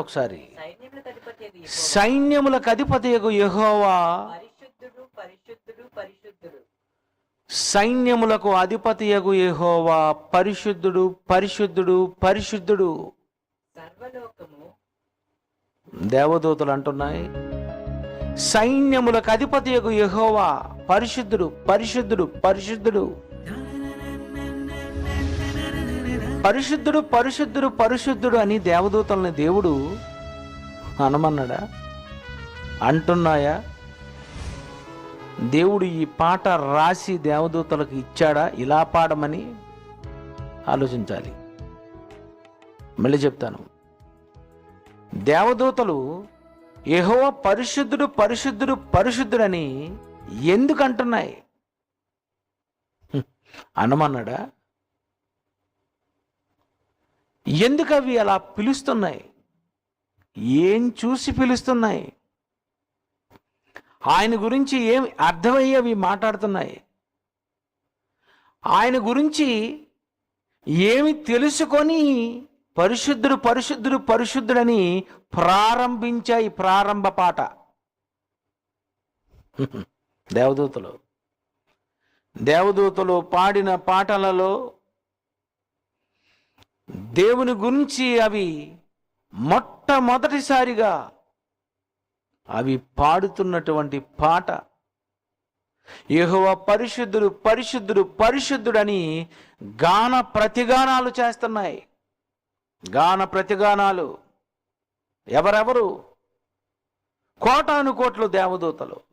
ఒకసారి. సైన్యములకు అధిపతి యెహోవా, సైన్యములకు అధిపతియగు యెహోవా. పరిశుద్ధుడు పరిశుద్ధుడు పరిశుద్ధుడు. సైన్యములకు అధిపతియగు యెహోవా. పరిశుద్ధుడు పరిశుద్ధుడు పరిశుద్ధుడు. దేవదూతలు అంటున్నాయి. సైన్యములకు అధిపతియగు యెహోవా. పరిశుద్ధుడు పరిశుద్ధుడు పరిశుద్ధుడు. పరిశుద్ధుడు పరిశుద్ధుడు పరిశుద్ధుడు అని దేవదూతల్ని దేవుడు అనమన్నాడా? అంటున్నాయా? దేవుడు ఈ పాట రాసి దేవదూతలకు ఇచ్చాడా? ఇలా పాడమని ఆలోచించాలి. మళ్ళీ చెప్తాను. దేవదూతలు యెహోవా పరిశుద్ధుడు పరిశుద్ధుడు పరిశుద్ధుడని ఎందుకు అంటున్నాయి అనమన్నాడా? ఎందుకు అవి అలా పిలుస్తున్నాయి? ఏం చూసి పిలుస్తున్నాయి? ఆయన గురించి ఏం అర్థమయ్యి అవి మాట్లాడుతున్నాయి? ఆయన గురించి ఏమి తెలుసుకొని పరిశుద్ధుడు పరిశుద్ధుడు పరిశుద్ధుడని ప్రారంభించాయి ప్రారంభ పాట? దేవదూతలు. దేవదూతలు పాడిన పాటలలో దేవుని గురించి అవి మొట్టమొదటిసారిగా అవి పాడుతున్నటువంటి పాట. యహువ పరిశుద్ధుడు పరిశుద్ధుడు పరిశుద్ధుడని గాన ప్రతిగానాలు చేస్తున్నాయి. గాన ప్రతిగానాలు. ఎవరెవరు? కోటాను కోట్లు దేవదూతలు.